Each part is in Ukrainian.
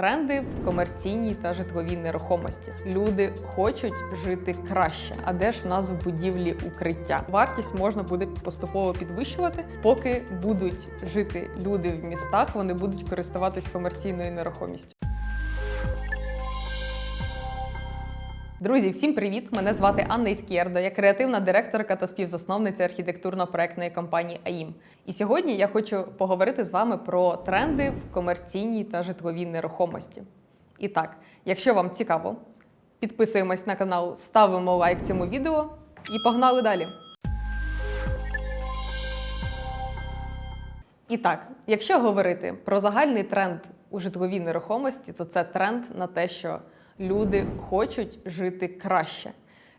тренди в комерційній та житловій нерухомості. Люди хочуть жити краще. А де ж в нас в будівлі укриття? Вартість можна буде поступово підвищувати, поки будуть жити люди в містах, вони будуть користуватись комерційною нерухомістю. Друзі, всім привіт! Мене звати Анна Іскєрда. Я креативна директорка та співзасновниця архітектурно-проектної компанії АІМ. І сьогодні я хочу поговорити з вами про тренди в комерційній та житловій нерухомості. І так, якщо вам цікаво, підписуємось на канал, ставимо лайк цьому відео і погнали далі. І так, якщо говорити про загальний тренд у житловій нерухомості, то це тренд на те, що люди хочуть жити краще.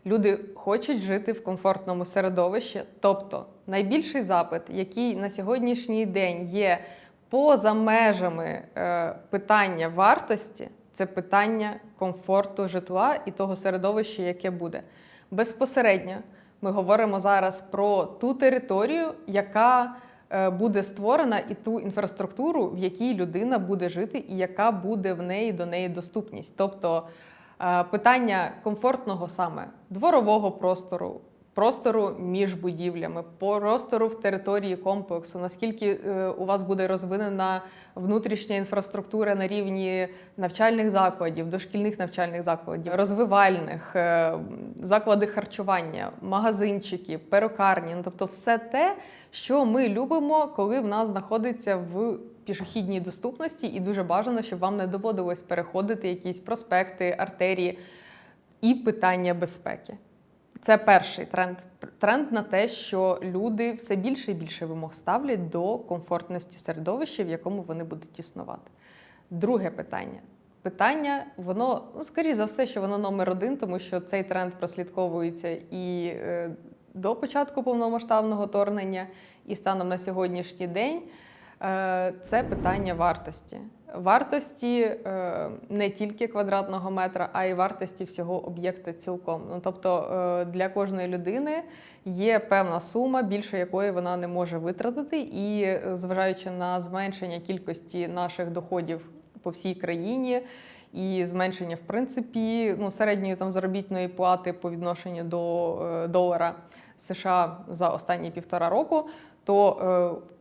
Люди хочуть жити в комфортному середовищі. Тобто найбільший запит, який на сьогоднішній день є поза межами е, питання вартості, це питання комфорту житла і того середовища, яке буде. Безпосередньо ми говоримо зараз про ту територію, яка буде створена, і ту інфраструктуру, в якій людина буде жити, і яка буде в неї до неї доступність. Тобто е, питання комфортного саме дворового простору. Простору між будівлями, простору в території комплексу, наскільки е, у вас буде розвинена внутрішня інфраструктура на рівні навчальних закладів, дошкільних навчальних закладів, розвивальних, е, заклади харчування, магазинчики, перукарні, ну тобто все те, що ми любимо, коли в нас знаходиться в пішохідній доступності, і дуже бажано, щоб вам не доводилось переходити якісь проспекти, артерії і питання безпеки. Це перший тренд. Тренд на те, що люди все більше і більше вимог ставлять до комфортності середовища, в якому вони будуть існувати. Друге питання. Питання, воно, ну, скоріше за все, що воно номер один, тому що цей тренд прослідковується і е, до початку повномасштабного вторгнення, і станом на сьогоднішній день. Е, це питання вартості. Вартості е, не тільки квадратного метра, а й вартості всього об'єкта цілком. Ну тобто е, для кожної людини є певна сума, більше якої вона не може витратити, і е, зважаючи на зменшення кількості наших доходів по всій країні. І зменшення, в принципі, ну, середньої там заробітної плати по відношенню до е, долара США за останні півтора року, то е,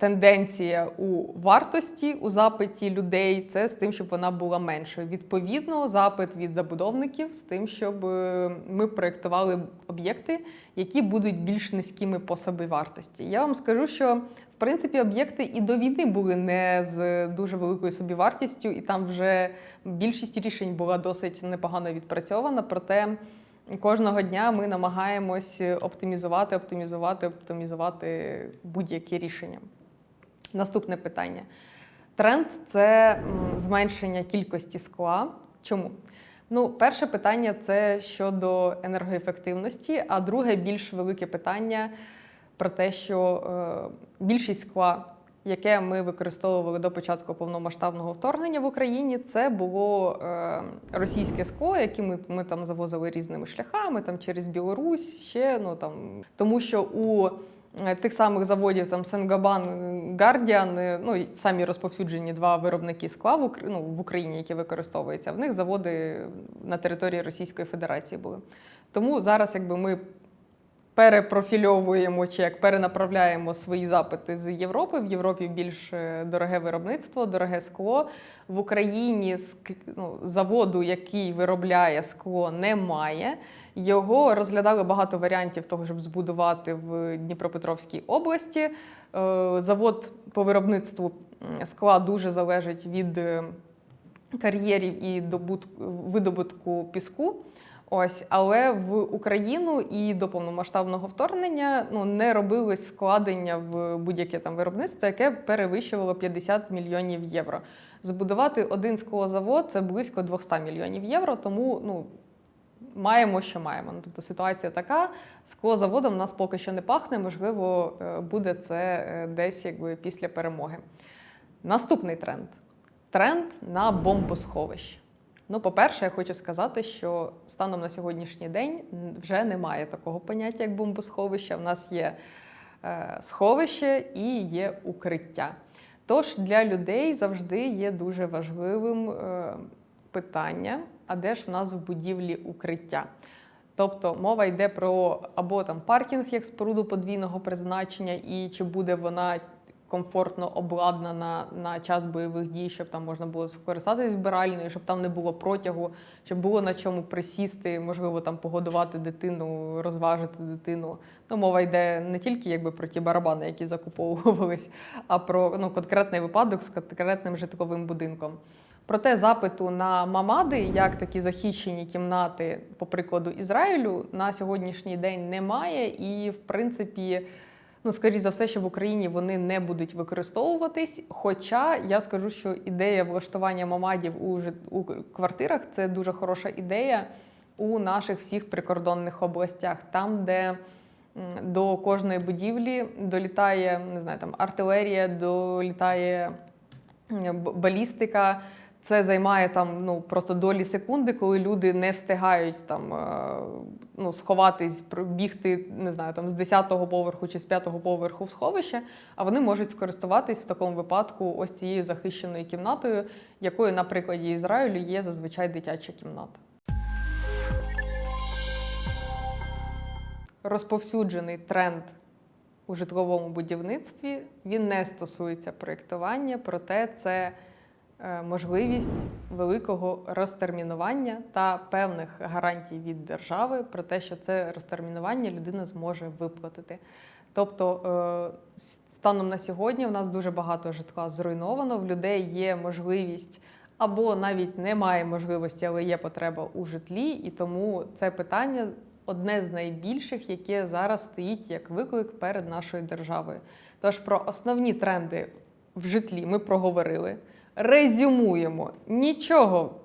тенденція у вартості у запиті людей це з тим, щоб вона була меншою. Відповідно, запит від забудовників з тим, щоб е, ми проєктували об'єкти, які будуть більш низькими по собівартості. Я вам скажу, що в принципі об'єкти і до війни були не з дуже великою собівартістю, і там вже більшість рішень була досить непогано відпрацьована. Проте Кожного дня ми намагаємось оптимізувати, оптимізувати, оптимізувати будь-які рішення. Наступне питання. Тренд це зменшення кількості скла. Чому? Ну, перше питання це щодо енергоефективності, а друге більш велике питання про те, що е, більшість скла, яке ми використовували до початку повномасштабного вторгнення в Україні, це було е, російське скло, яке ми, ми там завозили різними шляхами, там через Білорусь, ще ну там тому, що у Тих самих заводів там Сенгабан, Гардіан, е, ну самі розповсюджені два виробники скла в, ну, в Україні, які використовуються. В них заводи на території Російської Федерації були. Тому зараз, якби ми перепрофільовуємо чи як перенаправляємо свої запити з Європи. В Європі більш дороге виробництво, дороге скло. В Україні ну, заводу, який виробляє скло, немає. Його розглядали багато варіантів того, щоб збудувати в Дніпропетровській області. Е, Завод по виробництву скла дуже залежить від е, кар'єрів і добут- видобутку піску. Ось, але в Україну і до повномасштабного вторгнення ну не робилось вкладення в будь-яке там виробництво, яке перевищувало 50 мільйонів євро. Збудувати один склозавод це близько 200 мільйонів євро. Тому ну маємо, що маємо. Ну, тобто ситуація така: склозаводом нас поки що не пахне. Можливо, е, буде це е, десь якби після перемоги. Наступний тренд тренд на бомбосховище. Ну, по-перше, я хочу сказати, що станом на сьогоднішній день вже немає такого поняття, як бомбосховище. У нас є е, сховище і є укриття. Тож для людей завжди є дуже важливим е, питання, а де ж в нас в будівлі укриття? Тобто мова йде про або там паркінг як споруду подвійного призначення, і чи буде вона комфортно обладнана на час бойових дій, щоб там можна було скористатись вбиральною, щоб там не було протягу, щоб було на чому присісти, можливо, там погодувати дитину, розважити дитину. Ну, мова йде не тільки якби про ті барабани, які закуповувались, а про ну, конкретний випадок з конкретним житловим будинком. Проте запиту на мамади, як такі захищені кімнати, по прикладу Ізраїлю, на сьогоднішній день немає. І, в принципі, ну, скоріш за все, що в Україні вони не будуть використовуватись. Хоча я скажу, що ідея влаштування мамадів у, у квартирах це дуже хороша ідея у наших всіх прикордонних областях, там, де до кожної будівлі долітає не знаю, там артилерія, долітає балістика. Це займає там ну просто долі секунди, коли люди не встигають там е, ну, сховатись, бігти, не знаю, там з 10-го поверху чи з 5-го поверху в сховище, а вони можуть скористуватись в такому випадку ось цією захищеною кімнатою, якою на прикладі Ізраїлю є зазвичай дитяча кімната. Розповсюджений тренд у житловому будівництві він не стосується проєктування, проте це можливість великого розтермінування та певних гарантій від держави про те, що це розтермінування людина зможе виплатити. Тобто, е, станом на сьогодні в нас дуже багато житла зруйновано, в людей є можливість. Або навіть немає можливості, але є потреба у житлі, і тому це питання одне з найбільших, яке зараз стоїть як виклик перед нашою державою. Тож про основні тренди в житлі ми проговорили. Резюмуємо, нічого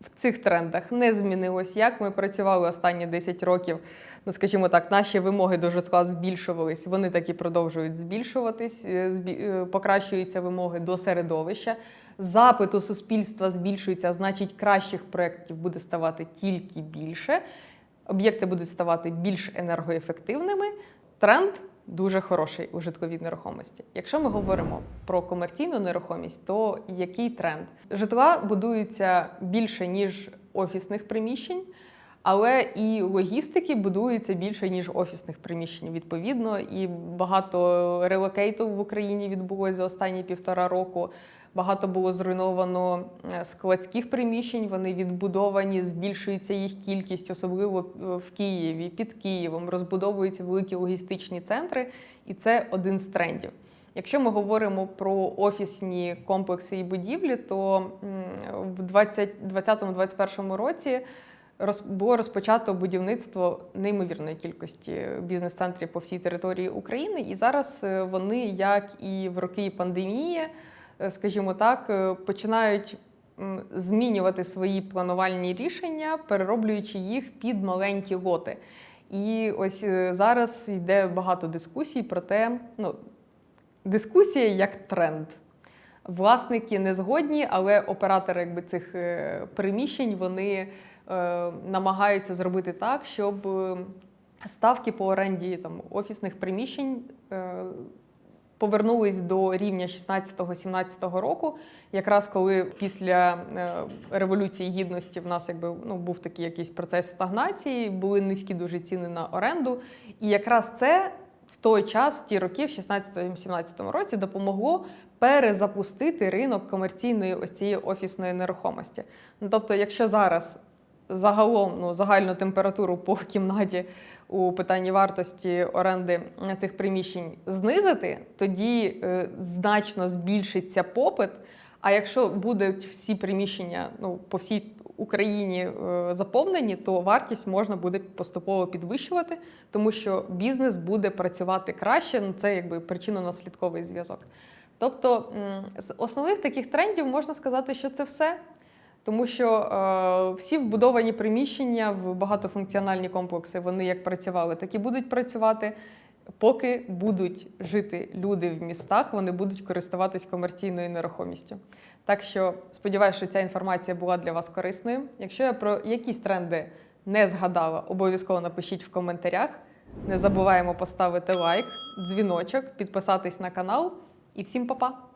в цих трендах не змінилось. Як ми працювали останні 10 років, ну скажімо так, наші вимоги до житла збільшувались, вони так і продовжують збільшуватись, е, е, покращуються вимоги до середовища. Запит у суспільства збільшується, значить, кращих проєктів буде ставати тільки більше. Об'єкти будуть ставати більш енергоефективними. Тренд дуже хороший у житловій нерухомості. Якщо ми говоримо про комерційну нерухомість, то який тренд? Житла будуються більше ніж офісних приміщень. Але і логістики будується більше ніж офісних приміщень. Відповідно, і багато релокейту в Україні відбулося за останні півтора року. Багато було зруйновано е, складських приміщень. Вони відбудовані, збільшується їх кількість, особливо е, в Києві, під Києвом. Розбудовуються великі логістичні центри, і це один з трендів. Якщо ми говоримо про офісні комплекси і будівлі, то в 2020-2021 році було розпочато будівництво неймовірної кількості бізнес-центрів по всій території України, і зараз е, вони, як і в роки пандемії, скажімо так, е, починають змінювати свої планувальні рішення, перероблюючи їх під маленькі лоти. І ось е, зараз йде багато дискусій про те, ну, дискусія як тренд. Власники не згодні, але оператори якби, цих е, приміщень вони е, намагаються зробити так, щоб е, ставки по оренді там, офісних приміщень е, повернулись до рівня 16-17 року, якраз коли після е, революції гідності в нас якби ну був такий якийсь процес стагнації, були низькі дуже ціни на оренду, і якраз це. В той час, в ті роки, в 16-17 році, допомогло перезапустити ринок комерційної ось цієї офісної нерухомості. Ну, тобто, якщо зараз загалом ну, загальну температуру по кімнаті у питанні вартості оренди цих приміщень знизити, тоді е, значно збільшиться попит. А якщо будуть всі приміщення ну, по всій Україні е, заповнені, то вартість можна буде поступово підвищувати, тому що бізнес буде працювати краще. Ну, це якби причинно-наслідковий зв'язок. Тобто з основних таких трендів можна сказати, що це все. Тому що е, всі вбудовані приміщення в багатофункціональні комплекси, вони як працювали, так і будуть працювати. Поки будуть жити люди в містах, вони будуть користуватись комерційною нерухомістю. Так що сподіваюся, що ця інформація була для вас корисною. Якщо я про якісь тренди не згадала, обов'язково напишіть в коментарях. Не забуваємо поставити лайк, дзвіночок, підписатись на канал і всім па-па!